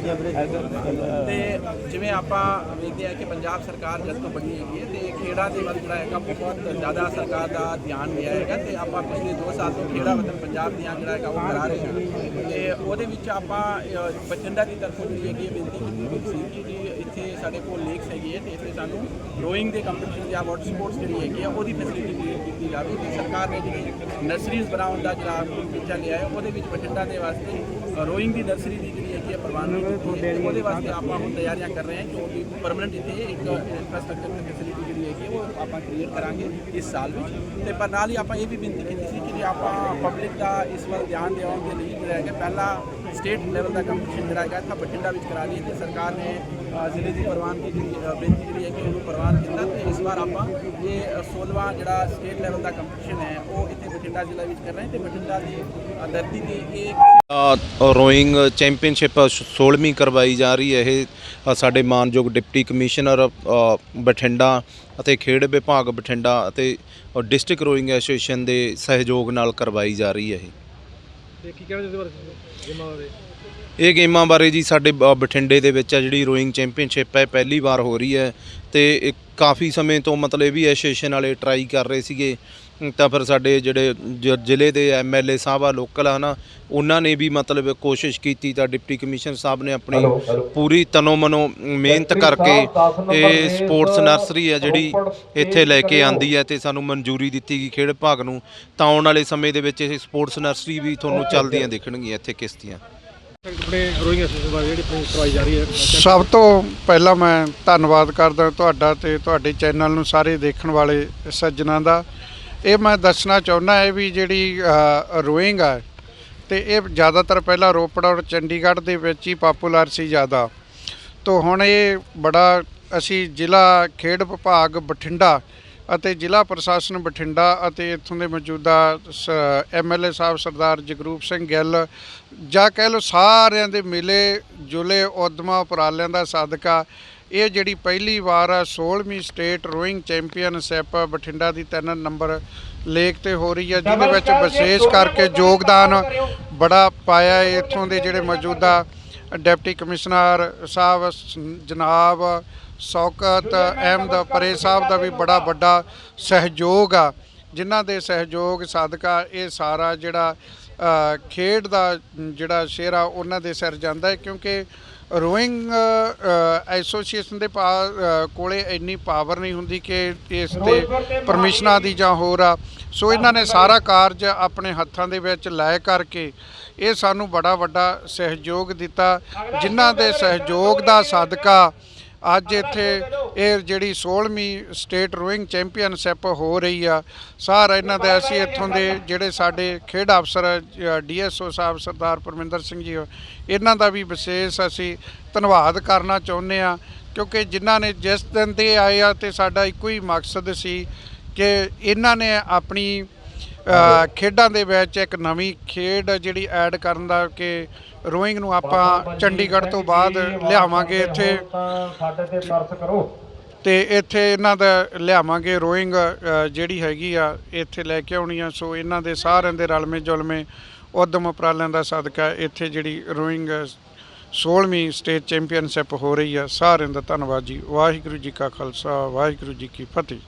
ਤੇ ਜਿਵੇਂ ਆਪਾਂ ਵੇਖਦੇ ਆ ਕਿ ਪੰਜਾਬ ਸਰਕਾਰ ਜਦ ਤੋਂ ਬਣੀ ਹੈਗੀ ਹੈ ਤੇ ਖੇਡਾਂ ਦੇ ਵੱਲ ਜਿਹੜਾ ਹੈਗਾ ਬਹੁਤ ਜ਼ਿਆਦਾ ਸਰਕਾਰ ਦਾ ਧਿਆਨ ਗਿਆ ਹੈਗਾ ਤੇ ਆਪਾਂ ਪਿਛਲੇ 2 ਸਾਲ ਤੋਂ ਖੇਡਾਂ ਵਤਨ ਪੰਜਾਬ ਦੀਆਂ ਜਿਹੜਾ ਹੈਗਾ ਉਹ ਕਰਾ ਰਹੇ ਹਾਂ। ਤੇ ਉਹਦੇ ਵਿੱਚ ਆਪਾਂ ਬਠਿੰਡਾ ਦੀ ਤਰਫੋਂ ਜਿਹੜੀ ਹੈਗੀ ਬੇਨਤੀ ਕੀਤੀ ਸੀ ਕਿ ਜੀ ਇੱਥੇ ਸਾਡੇ ਕੋਲ ਲੇਕਸ ਹੈਗੀ ਹੈ ਤੇ ਇੱਥੇ ਸਾਨੂੰ ਰੋਇੰਗ ਦੇ ਕੰਪੀਟੀਸ਼ਨ ਜਾਂ ਵਾਟਰ ਸਪੋਰਟਸ ਜਿਹੜੀ ਹੈਗੀ ਆ ਉਹਦੀ ਫੈਸਿਲਿਟੀ ਕ੍ਰੀਏਟ ਕੀਤੀ ਜਾਵੇ। ਤੇ ਸਰਕਾਰ ਨੇ ਜਿਹੜੀ ਨਰਸਰੀਜ਼ ਬਣਾਉਣ ਦਾ ਜਿਹੜਾ ਟੀਚਾ ਲਿਆ ਹੈ ਉਹਦੇ ਵਿੱਚ ਬਠਿੰਡਾ ਦੇ ਵਾਸਤੇ ਰੋਇੰਗ ਦੀ ਨਰਸਰੀ ਦੀ ਜਿਹੜੀ ਹੈਗੀ ਹੈ ਤੇ ਉਹਦੇ ਵਾਸਤੇ ਆਪਾਂ ਹੁਣ ਤਿਆਰੀਆਂ ਕਰ ਰਹੇ ਹਾਂ ਜੋ ਵੀ ਪਰਮਨੈਂਟ ਇੱਥੇ ਇੱਕ ਇਨਫਰਾਸਟ੍ਰਕਚਰ ਦੀ ਫੈਸਿਲਿਟੀ ਜਿਹੜੀ ਹੈਗੀ ਹੈ ਉਹ ਆਪਾਂ ਕ੍ਰੀਏਟ ਕਰਾਂਗੇ ਇਸ ਸਾਲ ਵਿੱਚ। ਤੇ ਪਰ ਨਾਲ ਹੀ ਆਪਾਂ ਇਹ ਵੀ ਬੇਨਤੀ ਕੀਤੀ ਸੀ ਕਿ ਜੇ ਆਪਾਂ ਪਬਲਿਕ ਦਾ ਇਸ ਵੱਲ ਧਿਆਨ ਦੇਣ ਦੇ ਲਈ ਜਿਹੜਾ ਹੈਗਾ ਪਹਿਲਾ ਸਟੇਟ ਲੈਵਲ ਦਾ ਕੰਪੀਟੀਸ਼ਨ ਜਿਹੜਾ ਹੈਗਾ ਇੱਥੇ ਬਠਿੰਡਾ ਵਿੱਚ ਕਰਾ ਲਈ ਤੇ ਸਰਕਾਰ ਨੇ ਜ਼ਿਲ੍ਹੇ ਦੀ ਪ੍ਰਵਾਨਗੀ ਜਿਹੜੀ ਬੇਨਤੀ ਜਿਹੜੀ ਹੈ ਕਿ ਉਹਨੂੰ ਪ੍ਰਵਾਨ ਇਸ ਵਾਰ ਆਪਾਂ ਇਹ ਅ, 16ਵਾਂ ਜਿਹੜਾ ਸਟੇਟ ਲੈਵਲ ਦਾ ਕੰਪੀਟੀਸ਼ਨ ਹੈ ਉਹ ਇੱਥੇ ਬਠਿੰਡਾ ਜ਼ਿਲ੍ਹਾ ਵਿੱਚ ਕਰ ਰਹੇ ਹਾਂ ਤੇ ਬਠਿੰਡਾ ਦੀ ਧਰਤੀ ਤੇ ਇਹ ਰੋਇੰਗ ਚੈਂਪੀਅਨਸ਼ਿਪ 16ਵੀਂ ਕਰਵਾਈ ਜਾ ਰਹੀ ਹੈ ਇਹ ਸਾਡੇ ਮਾਨਯੋਗ ਡਿਪਟੀ ਕਮਿਸ਼ਨਰ ਬਠਿੰਡਾ ਅਤੇ ਖੇਡ ਵਿਭਾਗ ਬਠਿੰਡਾ ਅਤੇ ਡਿਸਟ੍ਰਿਕਟ ਰੋਇੰਗ ਐਸੋਸੀਏਸ਼ਨ ਦੇ ਸਹਿਯੋਗ ਨਾਲ ਕਰਵਾਈ ਜਾ ਰਹੀ ਹੈ ਇਹ। ਤੇ ਕੀ ਕਹਿੰਦੇ ਤੁਸੀਂ ਬਾਰੇ ਗੇਮਾਂ ਬਾਰੇ? ਇਹ ਗੇਮਾਂ ਬਾਰੇ ਜੀ ਸਾਡੇ ਬ- ਬਠਿੰਡੇ ਦੇ ਵਿੱਚ ਆ ਜਿਹੜੀ ਰੋਇੰਗ ਚੈਂਪੀਅਨਸ਼ਿਪ ਹੈ ਪਹਿਲੀ ਵਾਰ ਹੋ ਰਹੀ ਹੈ ਤੇ ਇਹ ਕਾਫੀ ਸਮੇਂ ਤੋਂ ਮਤਲਬ ਇਹ ਵੀ ਐਸੋਸੀਏਸ਼ਨ ਵਾਲੇ ਟਰਾਈ ਕਰ ਰਹੇ ਸੀਗੇ। ਤਾਂ ਫਿਰ ਸਾਡੇ ਜਿਹੜੇ ਜ- ਜ਼ਿਲ੍ਹੇ ਦੇ ਐਮਐਲਏ ਸਾਹਿਬ ਆ ਲੋਕਲ ਹਨਾ ਉਹਨਾਂ ਨੇ ਵੀ ਮਤਲਬ ਕੋਸ਼ਿਸ਼ ਕੀਤੀ ਤਾਂ ਡਿਪਟੀ ਕਮਿਸ਼ਨਰ ਸਾਹਿਬ ਨੇ ਆਪਣੀ ਪੂਰੀ ਤਨੋ ਮਨੋ ਮਿਹਨਤ ਕਰਕੇ ਇਹ ਸਪੋਰਟਸ ਨਰਸਰੀ ਹੈ ਜਿਹੜੀ ਇੱਥੇ ਲੈ ਕੇ ਆਂਦੀ ਹੈ ਤੇ ਸਾਨੂੰ ਮਨਜ਼ੂਰੀ ਦਿੱਤੀ ਗਈ ਖੇਡ ਵਿਭਾਗ ਨੂੰ। ਤਾਂ ਆਉਣ ਵਾਲੇ ਸਮੇਂ ਦੇ ਵਿੱਚ ਇਹ ਸਪੋਰਟਸ ਨਰਸਰੀ ਵੀ ਤੁਹਾਨੂੰ ਚੱਲਦੀਆਂ ਦਿਖਣਗੀਆਂ ਇੱਥੇ ਕਿਸ਼ਤੀਆਂ। ਆਪਣੇ ਰੋਇੰਗ ਐਸੋਸੀਏਸ਼ਨ ਬਾਰੇ ਜਿਹੜੀ ਕਰਵਾਈ ਜਾ ਰਹੀ ਹੈ। ਸਭ ਤੋਂ ਪਹਿਲਾਂ ਮੈਂ ਧੰਨਵਾਦ ਕਰਦਾ ਤੁਹਾਡਾ ਤੇ ਤੁਹਾਡੇ ਚੈਨਲ ਨੂੰ ਸਾਰੇ ਦੇਖਣ ਵਾਲੇ ਸੱਜਣਾਂ ਦਾ। ਇਹ ਮੈਂ ਦੱਸਣਾ ਚਾਹੁੰਦਾ ਹੈ ਵੀ ਜਿਹੜੀ ਰੋਇੰਗ ਆ, ਤੇ ਇਹ ਜ਼ਿਆਦਾਤਰ ਪਹਿਲਾਂ ਰੋਪੜ ਔਰ ਚੰਡੀਗੜ੍ਹ ਦੇ ਵਿੱਚ ਹੀ ਪਪੂਲਰ ਸੀ ਜ਼ਿਆਦਾ। ਤੋਂ ਹੁਣ ਇਹ ਬੜਾ, ਅਸੀਂ ਜ਼ਿਲ੍ਹਾ ਖੇਡ ਵਿਭਾਗ ਬਠਿੰਡਾ ਅਤੇ ਜ਼ਿਲ੍ਹਾ ਪ੍ਰਸ਼ਾਸਨ ਬਠਿੰਡਾ ਅਤੇ ਇੱਥੋਂ ਦੇ ਮੌਜੂਦਾ ਐਮਐਲਏ ਸਾਹਿਬ ਸਰਦਾਰ ਜਗਰੂਪ ਸਿੰਘ ਗਿੱਲ ਜਾਂ ਕਹਿ ਲਓ ਸਾਰਿਆਂ ਦੇ ਮਿਲੇ ਜੁਲੇ ਉਦਮਾਂ ਉਪਰਾਲਿਆਂ ਦਾ ਸਦਕਾ ਇਹ ਜਿਹੜੀ ਪਹਿਲੀ ਵਾਰ ਆ 16ਵੀਂ ਸਟੇਟ ਰੋਇੰਗ ਚੈਂਪੀਅਨਸ਼ਿਪ ਬਠਿੰਡਾ ਦੀ ਤਿੰਨ ਨੰਬਰ ਲੇਕ ਤੇ ਹੋ ਰਹੀ ਹੈ ਜਿਹਦੇ ਵਿੱਚ ਵਿਸ਼ੇਸ਼ ਕਰਕੇ ਯੋਗਦਾਨ ਬੜਾ ਪਾਇਆ ਇੱਥੋਂ ਦੇ ਜਿਹੜੇ ਮੌਜੂਦਾ ਡਿਪਟੀ ਕਮਿਸ਼ਨਰ ਸਾਹਿਬ ਜਨਾਬ ਸ਼ੌਕਤ ਅਹਿਮਦ ਪਰੇ ਸਾਹਿਬ ਦਾ ਵੀ ਬੜਾ ਵੱਡਾ ਸਹਿਯੋਗ ਆ। ਜਿਨ੍ਹਾਂ ਦੇ ਸਹਿਯੋਗ ਸਦਕਾ ਇਹ ਸਾਰਾ ਜਿਹੜਾ ਖੇਡ ਦਾ ਜਿਹੜਾ ਸ਼ੇਰ ਆ ਉਹਨਾਂ ਦੇ ਸਿਰ ਜਾਂਦਾ ਹੈ ਕਿਉਂਕਿ ਰੋਇੰਗ ਐਸੋਸੀਏਸ਼ਨ ਦੇ ਪਾ- ਅ, ਕੋਲੇ ਇੰਨੀ ਪਾਵਰ ਨਹੀਂ ਹੁੰਦੀ ਕਿ ਇਸ ਤੇ ਪਰਮਿਸ਼ਨਾਂ ਦੀ ਜਾਂ ਹੋਰ ਆ। ਸੋ ਇਹਨਾਂ ਨੇ ਸਾਰਾ ਕਾਰਜ ਆਪਣੇ ਹੱਥਾਂ ਦੇ ਵਿੱਚ ਲੈ ਕਰਕੇ ਇਹ ਸਾਨੂੰ ਬੜਾ ਵੱਡਾ ਸਹਿਯੋਗ ਦਿੱਤਾ ਜਿਨ੍ਹਾਂ ਦੇ ਸਹਿਯੋਗ ਦਾ ਸਦਕਾ ਅੱਜ ਇੱਥੇ ਇਹ ਜਿਹੜੀ 16ਵੀਂ ਸਟੇਟ ਰੋਇੰਗ ਚੈਂਪੀਅਨਸ਼ਿਪ ਹੋ ਰਹੀ ਆ, ਸਾਰਾ ਇਹਨਾਂ ਦਾ ਅਸੀਂ ਇੱਥੋਂ ਦੇ ਜਿਹੜੇ ਸਾਡੇ ਖੇਡ ਅਫਸਰ ਡੀਐਸਓ ਸਾਹਿਬ ਸਰਦਾਰ ਪਰਮਿੰਦਰ ਸਿੰਘ ਜੀ, ਇਹਨਾਂ ਦਾ ਵੀ ਵਿਸ਼ੇਸ਼ ਅਸੀਂ ਧੰਨਵਾਦ ਕਰਨਾ ਚਾਹੁੰਦੇ ਆ, ਕਿਉਂਕਿ ਜਿਨ੍ਹਾਂ ਨੇ ਜਿਸ ਦਿਨ ਤੇ ਆਏ ਆ ਤੇ ਸਾਡਾ ਇੱਕੋ ਹੀ ਮਕਸਦ ਸੀ ਕਿ ਇਹਨਾਂ ਨੇ ਆਪਣੀ ਖੇਡਾਂ ਦੇ ਵਿੱਚ ਇੱਕ ਨਵੀਂ ਖੇਡ ਜਿਹੜੀ ਐਡ ਕਰਨ ਦਾ ਕਿ ਰੋਇੰਗ ਨੂੰ ਆਪਾਂ ਚੰਡੀਗੜ੍ਹ ਤੋਂ ਬਾਅਦ ਲਿਆਵਾਂਗੇ ਇੱਥੇ। ਸਾਡੇ ਤੇ ਤਰਸ ਕਰੋ। ਤੇ ਇੱਥੇ ਇਹਨਾਂ ਦਾ ਲਿਆਵਾਂਗੇ ਰੋਇੰਗ ਜਿਹੜੀ ਹੈਗੀ ਆ ਇੱਥੇ ਲੈ ਕੇ ਆਉਣੀ ਆ। ਸੋ ਇਹਨਾਂ ਦੇ ਸਾਰਿਆਂ ਦੇ ਰਲਵੇਂ ਜੁਲਵੇਂ ਉਦਮ ਉਪਰਾਲਿਆਂ ਦਾ ਸਦਕਾ ਇੱਥੇ ਜਿਹੜੀ ਰੋਇੰਗ 16ਵੀਂ ਸਟੇਟ ਚੈਂਪੀਅਨਸ਼ਿਪ ਹੋ ਰਹੀ ਆ। ਸਾਰਿਆਂ ਦਾ ਧੰਨਵਾਦ ਜੀ। ਵਾਹਿਗੁਰੂ ਜੀ ਕਾ ਖਾਲਸਾ ਵਾਹਿਗੁਰੂ ਜੀ ਕੀ ਫਤਿਹ।